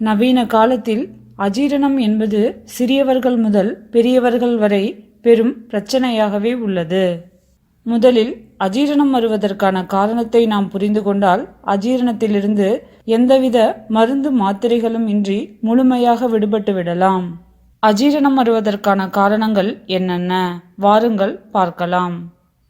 நவீன காலத்தில் அஜீரணம் என்பது சிறியவர்கள் முதல் பெரியவர்கள் வரை பெரும் பிரச்சனையாகவே உள்ளது. முதலில் அஜீரணம் வருவதற்கான காரணத்தை நாம் புரிந்து கொண்டால் அஜீரணத்திலிருந்து எந்தவித மருந்து மாத்திரைகளும் இன்றி முழுமையாக விடுபட்டு விடலாம். அஜீரணம் வருவதற்கான காரணங்கள் என்னென்ன? வாருங்கள் பார்க்கலாம்.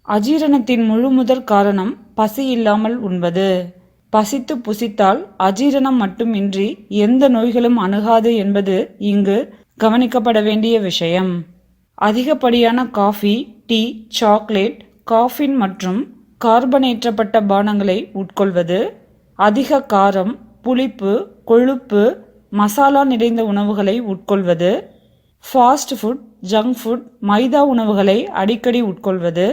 அஜீரணத்தின் முழு முதற் காரணம் பசி இல்லாமல் உண்பது. பசித்து புசித்தால் அஜீரணம் மட்டுமின்றி எந்த நோய்களும் அணுகாது என்பது இங்கு கவனிக்கப்பட வேண்டிய விஷயம். அதிகப்படியான காஃபி டீ சாக்லேட் காஃபின் மற்றும் கார்பனேற்றப்பட்ட பானங்களை உட்கொள்வது அதிக காரம் புளிப்பு கொழுப்பு மசாலா நிறைந்த உணவுகளை உட்கொள்வது fast food junk food maida உணவுகளை அடிக்கடி உட்கொள்வது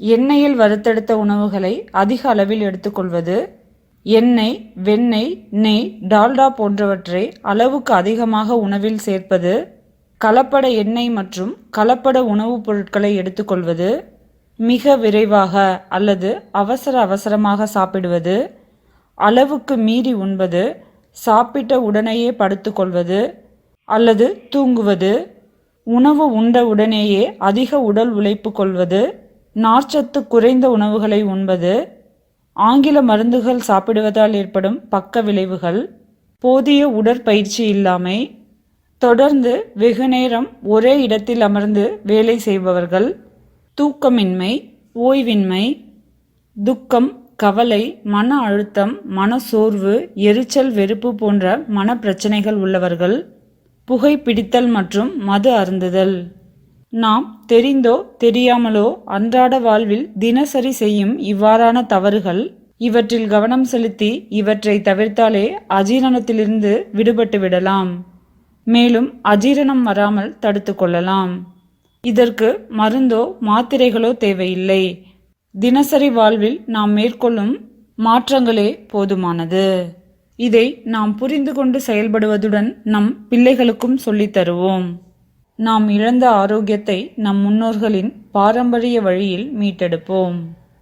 எண்ணெயில் வறுத்தெடுத்த உணவுகளை அதிக அளவில் எடுத்துக்கொள்வது எண்ணெய் வெண்ணெய் நெய் டால்டா போன்றவற்றை அளவுக்கு அதிகமாக உணவில் சேர்ப்பது கலப்பட எண்ணெய் மற்றும் கலப்பட உணவுப் பொருட்களை எடுத்துக்கொள்வது மிக விரைவாக அல்லது அவசர அவசரமாக சாப்பிடுவது அளவுக்கு மீறி உண்பது சாப்பிட்ட உடனேயே படுத்துக்கொள்வது அல்லது தூங்குவது உணவு உண்ட உடனேயே அதிக உடல் உழைப்பு கொள்வது நார்ச்சத்து குறைந்த உணவுகளை உண்பது ஆங்கில மருந்துகள் சாப்பிடுவதால் ஏற்படும் பக்க விளைவுகள் போதிய உடற்பயிற்சி இல்லாமை தொடர்ந்து வெகுநேரம் ஒரே இடத்தில் அமர்ந்து வேலை செய்பவர்கள் தூக்கமின்மை ஓய்வின்மை துக்கம் கவலை மன அழுத்தம் மனசோர்வு எரிச்சல் வெறுப்பு போன்ற மன பிரச்சனைகள் உள்ளவர்கள் புகைப்பிடித்தல் மற்றும் மது அருந்துதல். நாம் தெரிந்தோ தெரியாமலோ அன்றாட வாழ்வில் தினசரி செய்யும் இவ்வாறான தவறுகள் இவற்றில் கவனம் செலுத்தி இவற்றை தவிர்த்தாலே அஜீரணத்திலிருந்து விடுபட்டு விடலாம். மேலும் அஜீரணம் வராமல் தடுத்து கொள்ளலாம். இதற்கு மருந்தோ மாத்திரைகளோ தேவையில்லை. தினசரி வாழ்வில் நாம் மேற்கொள்ளும் மாற்றங்களே போதுமானது. இதை நாம் புரிந்து கொண்டு செயல்படுவதுடன் நம் பிள்ளைகளுக்கும் சொல்லித் தருவோம். நாம் இழந்த ஆரோக்கியத்தை நம் முன்னோர்களின் பாரம்பரிய வழியில் மீட்டெடுப்போம்.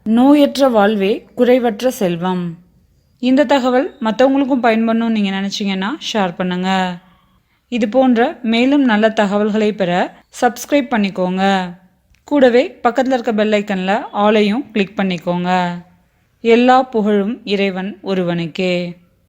நோயற்ற வாழ்வே குறைவற்ற செல்வம். இந்த தகவல் மற்றவங்களுக்கும் பயன்படணும்னு நீங்கள் நினச்சிங்கன்னா ஷேர் பண்ணுங்கள் இது போன்ற மேலும் நல்ல தகவல்களை பெற சப்ஸ்கிரைப் பண்ணிக்கோங்க. கூடவே பக்கத்தில் இருக்க பெல்லைக்கனில் ஆலையும் கிளிக் பண்ணிக்கோங்க. எல்லா புகழும் இறைவன் ஒருவனுக்கே.